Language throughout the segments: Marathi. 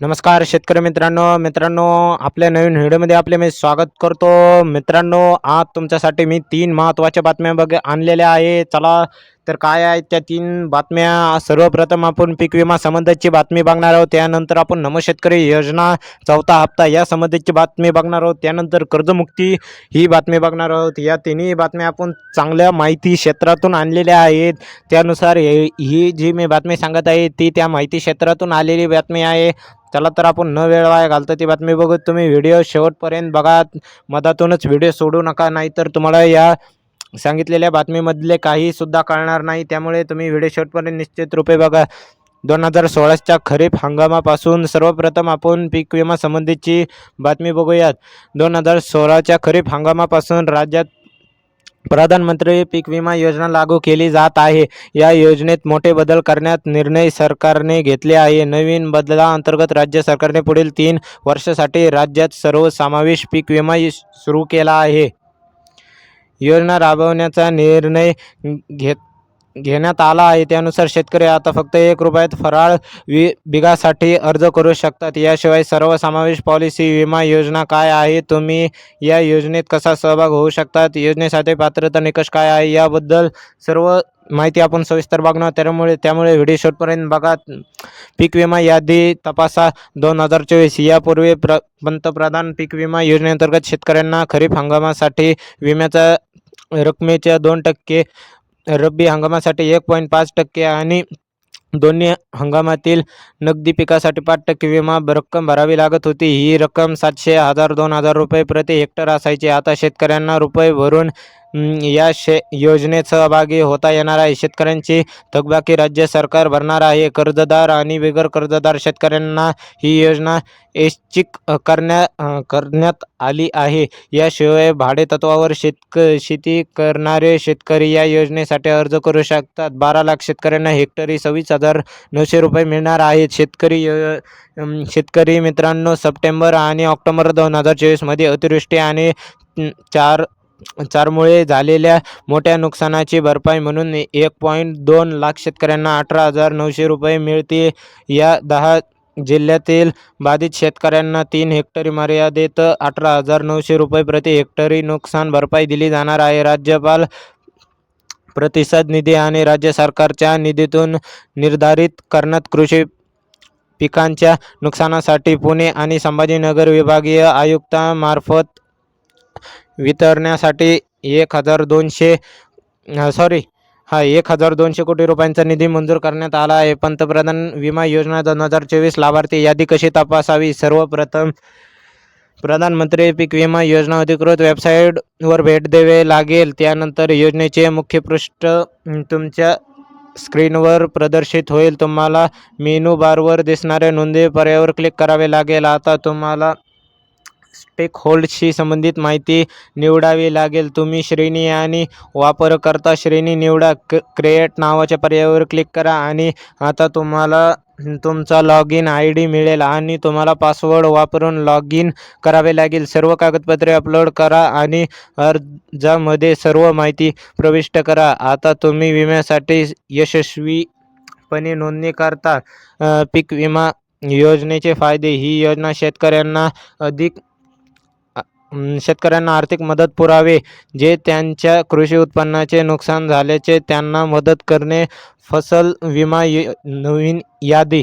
नमस्कार शेतकरी मित्रांनो मित्रांनो आपल्या नवीन व्हिडिओमध्ये आपले मी स्वागत करतो. मित्रांनो आज तुमच्यासाठी मी तीन महत्त्वाच्या बातम्या बघ आणलेल्या आहे. चला तर काय आहेत त्या तीन बातम्या? सर्वप्रथम आपण पीक विमा संबंधाची बातमी बघणार आहोत. त्यानंतर आपण नमो शेतकरी योजना चौथा हप्ता या संबंधीची बातमी बघणार आहोत. त्यानंतर कर्जमुक्ती ही बातमी बघणार आहोत. या तिन्ही बातम्या आपण चांगल्या माहिती क्षेत्रातून आणलेल्या आहेत. त्यानुसार हे ही जी मी बातमी सांगत आहे ती त्या माहिती क्षेत्रातून आलेली बातमी आहे. चला तर आपण न वेळ वाया घालता ती बातमी बघू तुम्ही व्हिडिओ शेवटपर्यंत बघा. मधातूनच व्हिडिओ सोडू नका नाहीतर तुम्हाला या सांगितलेल्या बातमीमधले काही सुद्धा कळणार नाही. त्यामुळे तुम्ही व्हिडिओ शेवटपर्यंत निश्चित रूपे बघा. दोन हजार सोळाच्या खरीप हंगामापासून सर्वप्रथम आपण पीक विमा संबंधीची बातमी बघूयात. दोन हजार सोळाच्या खरीप हंगामापासून राज्यात प्रधानमंत्री पीक विमा योजना लागू केली जात आहे. या योजनेत मोठे बदल करण्यात निर्णय सरकारने घेतले आहे. नवीन बदलाअंतर्गत राज्य सरकारने पुढील तीन वर्षासाठी राज्यात सर्वसमावेश पीक विमा सुरू केला आहे. योजना राबवण्याचा निर्णय घेत घेण्यात आला आहे. त्यानुसार शेतकरी आता फक्त एक रुपयात फराळ वि बिगासाठी अर्ज करू शकतात. याशिवाय सर्वसमावेश पॉलिसी विमा योजना काय आहे? तुम्ही या योजनेत कसा सहभाग होऊ शकतात? योजनेसाठी पात्रता निकष काय आहे? याबद्दल सर्व माहिती आपण सविस्तर बघणार. त्यामुळे त्यामुळे व्हिडिओ शॉटपर्यंत बघा. पीक विमा यादी तपासा. दोन हजार चोवीस. यापूर्वी प्र पंतप्रधान पीक विमा योजनेअंतर्गत शेतकऱ्यांना खरीप हंगामासाठी विम्याचा रकमेच्या दोन टक्के रब्बी हंगामासाठी एक पॉईंट पाच टक्के आणि दोन्ही हंगामातील नगदी पिकासाठी पाच टक्के विमा रक्कम भरावी लागत होती. ही रक्कम सातशे हजार दोन हजार रुपये प्रति हेक्टर असायची. आता शेतकऱ्यांना रुपये भरून या शे योजनेत सहभागी होता येणार आहे. शेतकऱ्यांची थकबाकी राज्य सरकार भरणार आहे. कर्जदार आणि बिगर कर्जदार शेतकऱ्यांना ही योजना ऐच्छिक करण्या करण्यात आली आहे. याशिवाय भाडेतत्वावर शेतक शेती करणारे शेतकरी या योजनेसाठी अर्ज करू शकतात. बारा लाख शेतकऱ्यांना हेक्टरी सव्वीस हजार नऊशे रुपये मिळणार आहेत. शेतकरी यो शेतकरी मित्रांनो सप्टेंबर आणि ऑक्टोबर दोन हजार चोवीसमध्ये अतिवृष्टी आणि चार चारमुळे झालेल्या मोठ्या नुकसानाची भरपाई म्हणून एक पॉईंट दोन लाख शेतकऱ्यांना अठरा हजार नऊशे रुपये मिळते या दहा जिल्ह्यातील बाधित शेतकऱ्यांना तीन हेक्टरी मर्यादेत अठरा हजार नऊशे रुपये प्रति हेक्टरी नुकसान भरपाई दिली जाणार आहे. राज्यपाल प्रतिसाद निधी आणि राज्य सरकारच्या निधीतून निर्धारित करण्यात कृषी पिकांच्या नुकसानासाठी पुणे आणि संभाजीनगर विभागीय आयुक्तामार्फत वितरण्यासाठी एक हजार दोनशे सॉरी हा एक हजार दोनशे कोटी रुपयांचा निधी मंजूर करण्यात आला आहे. पंतप्रधान विमा योजना दोन हजार चोवीस लाभार्थी यादी कशी तपासावी? सर्वप्रथम प्रधानमंत्री पीक विमा योजना अधिकृत वेबसाईटवर भेट द्यावे लागेल. त्यानंतर योजनेचे मुख्य पृष्ठ तुमच्या स्क्रीनवर प्रदर्शित होईल. तुम्हाला मेनू बारवर दिसणाऱ्या नोंदी पर्यायावर क्लिक करावे लागेल. आता तुम्हाला स्टेकहोल्डशी संबंधित माहिती निवडावी लागेल. तुम्ही श्रेणी आणि वापरकर्ता श्रेणी निवडा. क क्रिएट नावाच्या पर्यायावर क्लिक करा आणि आता तुम्हाला तुमचा लॉग इन आय डी मिळेल आणि तुम्हाला पासवर्ड वापरून लॉग इन करावे लागेल. सर्व कागदपत्रे अपलोड करा आणि अर्जामध्ये सर्व माहिती प्रविष्ट करा. आता तुम्ही विम्यासाठी यशस्वीपणे नोंदणी करता. पीक विमा योजनेचे फायदे. ही योजना शेतकऱ्यांना अधिक शेतकऱ्यांना आर्थिक मदत पुरावे जे त्यांच्या कृषी उत्पन्नाचे नुकसान झाल्याचे त्यांना मदत करणे फसल विमा यो नवीन यादी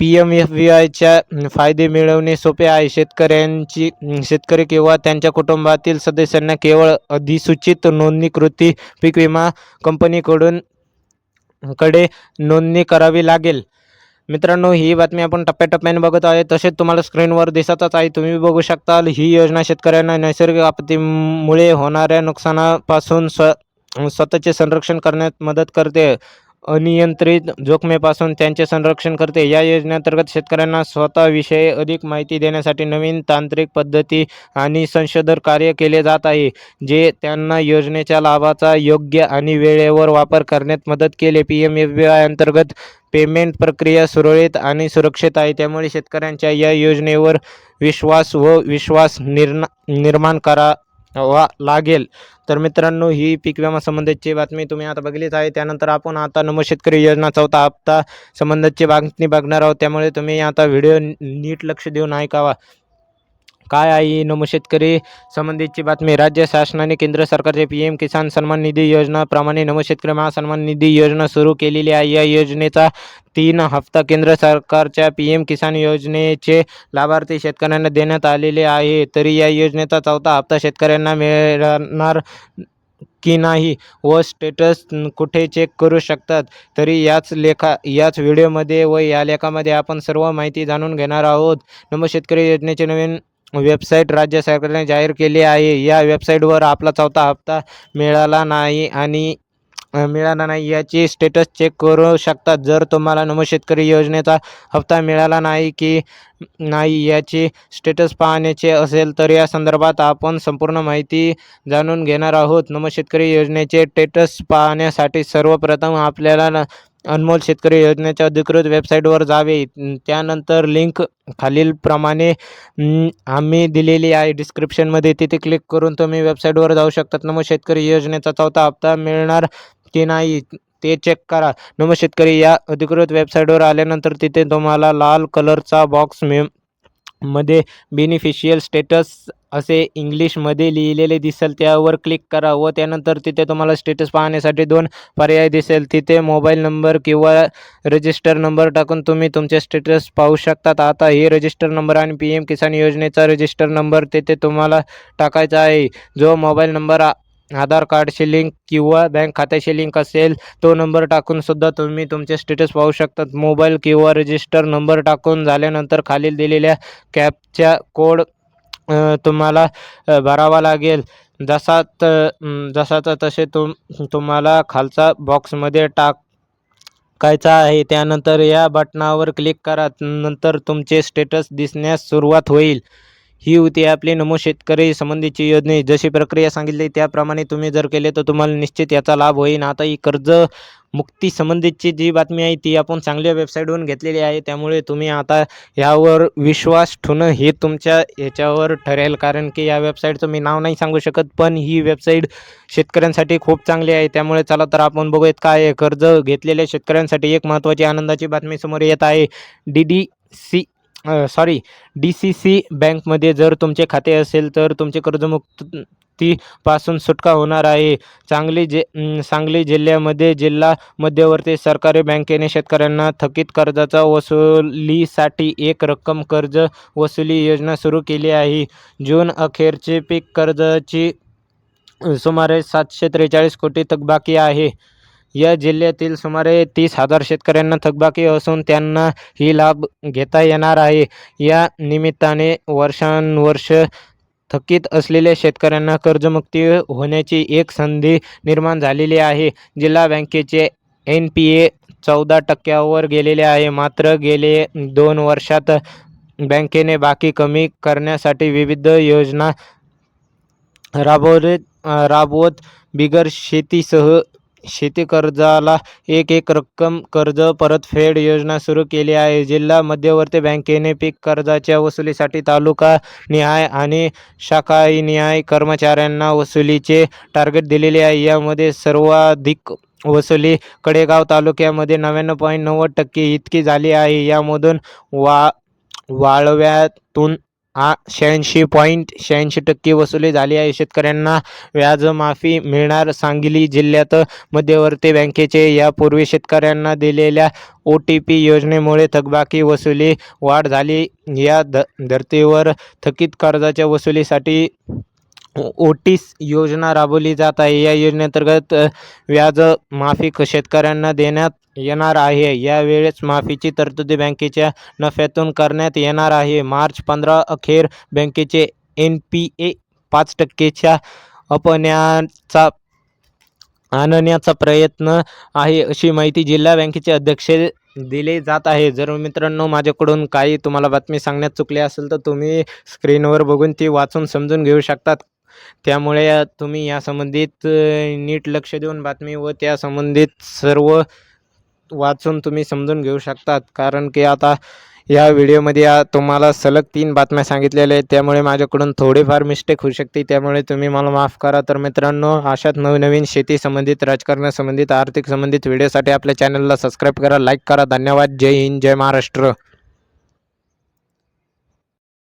पी एम एफ व्ही आयच्या फायदे मिळवणे सोपे आहे. शेतकऱ्यांची शेतकरी किंवा त्यांच्या कुटुंबातील सदस्यांना केवळ अधिसूचित नोंदणीकृती पीक विमा कंपनीकडून कडे नोंदणी करावी लागेल. मित्रांनो ही बातमी आपण टप्प्याटप्प्याने बघत आहे. तसेच तुम्हाला स्क्रीनवर दिसतच आहे. तुम्ही बघू शकता ही योजना शेतकऱ्यांना नैसर्गिक आपत्तीमुळे होणाऱ्या नुकसानापासून स्व स्वतःचे संरक्षण करण्यात मदत करते. अनियंत्रित जोखमेपासून त्यांचे संरक्षण करते. या योजनेअंतर्गत शेतकऱ्यांना स्वतःविषयी अधिक माहिती देण्यासाठी नवीन तांत्रिक पद्धती आणि संशोधन कार्य केले जात आहे जे त्यांना योजनेच्या लाभाचा योग्य आणि वेळेवर वापर करण्यात मदत केले. P M F B I अंतर्गत पेमेंट प्रक्रिया सुरळीत आणि सुरक्षित आहे. त्यामुळे शेतकऱ्यांच्या या योजनेवर विश्वास व विश्वास निर्ना निर्माण करा वा लागेल. तर मित्रांनो ही पीक विमासंबंधितची बातमी तुम्ही आता बघलीच आहे. त्यानंतर आपण आता नमो शेतकरी योजना चौथा हप्ता संबंधितची बातमी बघणार आहोत. त्यामुळे तुम्ही आता व्हिडिओ नीट लक्ष देऊन ऐकावा. काय आहे नमो शेतकरी. संबंधितची बातमी. राज्य शासनाने केंद्र सरकारचे पी एम किसान सन्मान निधी योजनाप्रमाणे नमो शेतकरी महासन्मान निधी योजना सुरू केलेली आहे. या योजनेचा तीन हप्ता केंद्र सरकारच्या पी एम किसान योजनेचे लाभार्थी शेतकऱ्यांना देण्यात आलेले आहे. तरी या योजनेचा चौथा हप्ता शेतकऱ्यांना मिळणार की नाही व स्टेटस कुठे चेक करू शकतात? तरी याच लेखा याच व्हिडिओमध्ये व या लेखामध्ये आपण सर्व माहिती जाणून घेणार आहोत. नमो शेतकरी योजनेचे नवीन वेबसाईट राज्य सरकारने जाहीर केली आहे. या वेबसाईटवर आपला चौथा हप्ता मिळाला नाही आणि मिळाला नाही याची स्टेटस चेक करू शकतात जर तुम्हाला नमो शेतकरी योजनेचा हप्ता मिळाला नाही की नाही याची स्टेटस पाहण्याचे असेल तर या संदर्भात आपण संपूर्ण माहिती जाणून घेणार आहोत. नमो शेतकरी योजनेचे स्टेटस पाहण्यासाठी सर्वप्रथम आपल्याला न अनमोल शेतकरी योजनेच्या अधिकृत वेबसाईटवर जावे. त्यानंतर लिंक खालीलप्रमाणे आम्ही दिलेली आहे डिस्क्रिप्शनमध्ये. तिथे क्लिक करून तुम्ही वेबसाईटवर जाऊ शकतात. नमो शेतकरी योजनेचा चौथा हप्ता मिळणार की नाही ते चेक करा. नमो शेतकरी या अधिकृत वेबसाईटवर आल्यानंतर तिथे तुम्हाला लाल कलरचा बॉक्स मिळ मध्ये बेनिफिशियल स्टेटस असे इंग्लिशमध्ये लिहिलेले दिसेल. त्यावर क्लिक करा व त्यानंतर तिथे तुम्हाला स्टेटस पाहण्यासाठी दोन पर्याय दिसेल. तिथे मोबाईल नंबर किंवा रजिस्टर नंबर टाकून तुम्ही तुमचे स्टेटस पाहू शकतात. आता हे रजिस्टर नंबर आणि पी एम किसान योजनेचा रजिस्टर नंबर तिथे तुम्हाला टाकायचा आहे. जो मोबाईल नंबर आधार कार्डशी लिंक किंवा बँक खात्याशी लिंक असेल तो नंबर टाकून सुद्धा तुम्ही तुमचे स्टेटस पाहू शकतात. मोबाईल किंवा रजिस्टर नंबर टाकून झाल्यानंतर खालील दिलेल्या कॅपच्या कोड तुम्हाला भरावा लागेल. जसा त जसाचा तसे तुम तुम्हाला खालचा बॉक्समध्ये टाक टाकायचा आहे. त्यानंतर या बटनावर क्लिक करा. नंतर तुमचे स्टेटस दिसण्यास सुरुवात होईल. ही होती आपली नमो शेतकरी संबंधीची योजने. जशी प्रक्रिया सांगितली त्याप्रमाणे तुम्ही जर केले तर तुम्हाला निश्चित याचा लाभ होईल. आता ही कर्ज मुक्ती संबंधितची जी बातमी आहे ती आपण चांगल्या वेबसाईटवरून घेतलेली आहे. त्यामुळे तुम्ही आता यावर विश्वास ठेवणं हे तुमच्या याच्यावर ठरेल. कारण की या वेबसाईटचं मी नाव नाही सांगू शकत पण ही वेबसाईट शेतकऱ्यांसाठी खूप चांगली आहे. त्यामुळे चला तर आपण बघूयात काय कर्ज घेतलेल्या शेतकऱ्यांसाठी एक महत्त्वाची आनंदाची बातमी समोर येत आहे. D D C sorry D C C बँकमध्ये जर तुमचे खाते असेल तर तुमचे कर्जमुक्तीपासून सुटका होणार आहे. चांगली जे सांगली जिल्ह्यामध्ये जिल्हा मध्यवर्ती सरकारी बँकेने शेतकऱ्यांना थकीत कर्जाचा वसुलीसाठी एक रक्कम कर्ज वसुली योजना सुरू केली आहे. जून अखेरचे पीक कर्जाची सुमारे सातशे त्रेचाळीस कोटी थकबाकी आहे. या जिल्ह्यातील सुमारे तीस हजार शेतकऱ्यांना थकबाकी असून त्यांना ही लाभ घेता येणार आहे. या निमित्ताने वर्षानुवर्ष थकीत असलेल्या शेतकऱ्यांना कर्जमुक्ती होण्याची एक संधी निर्माण झालेली आहे. जिल्हा बँकेचे एन पी ए चौदा टक्क्यावर गेलेले आहे. मात्र गेले दोन वर्षात बँकेने बाकी कमी करण्यासाठी विविध योजना राबवले राबवत बिगर शेतीसह शेती कर्जाला एक एक रक्कम कर्ज परतफेड योजना सुरू केली आहे. जिल्हा मध्यवर्ती बँकेने पीक कर्जाच्या वसुलीसाठी तालुका निहाय आणि शाखाई निहाय कर्मचाऱ्यांना वसुलीचे टार्गेट दिलेले आहे. यामध्ये सर्वाधिक वसुली कडेगाव तालुक्यामध्ये नव्याण्णव पॉईंट नव्वद टक्के इतकी झाली आहे. यामधून वा वाळव्यातून आ शहाऐंशी पॉईंट शहाऐंशी टक्के वसुली झाली आहे. शेतकऱ्यांना व्याजमाफी मिळणार सांगली जिल्ह्यात. मध्यवर्ती बँकेचे यापूर्वी शेतकऱ्यांना दिलेल्या ओ टी पी योजनेमुळे थकबाकी वसुली वाढ झाली. या ध धर्तीवर थकीत कर्जाच्या वसुलीसाठी ओटीस योजना राबवली जात आहे. या योजनेअंतर्गत व्याज माफी शेतकऱ्यांना देण्यात येणार आहे. यावेळेस माफीची तरतुदी बँकेच्या नफ्यातून करण्यात येणार आहे. मार्च पंधरा अखेर बँकेचे एन पी ए पाच टक्केच्या अपण्याचा आणण्याचा प्रयत्न आहे अशी माहिती जिल्हा बँकेचे अध्यक्ष दिले जात आहे. जर मित्रांनो माझ्याकडून काही तुम्हाला बातमी सांगण्यात चुकली असेल तर तुम्ही स्क्रीनवर बघून ती वाचून समजून घेऊ शकतात. त्यामुळे तुम्ही या संबंधित नीट लक्ष देऊन बातमी व त्या संबंधित सर्व वाचून तुम्ही समजून घेऊ शकतात. कारण की आता या व्हिडिओमध्ये तुम्हाला सलग तीन बातम्या सांगितलेल्या आहेत. त्यामुळे माझ्याकडून थोडीफार मिस्टेक होऊ शकते. त्यामुळे तुम्ही मला माफ करा. तर मित्रांनो अशाच नवनवीन शेती संबंधित राजकारणासंबंधित आर्थिक संबंधित व्हिडिओसाठी आपल्या चॅनलला सबस्क्राईब करा लाईक करा. धन्यवाद. जय हिंद. जय महाराष्ट्र.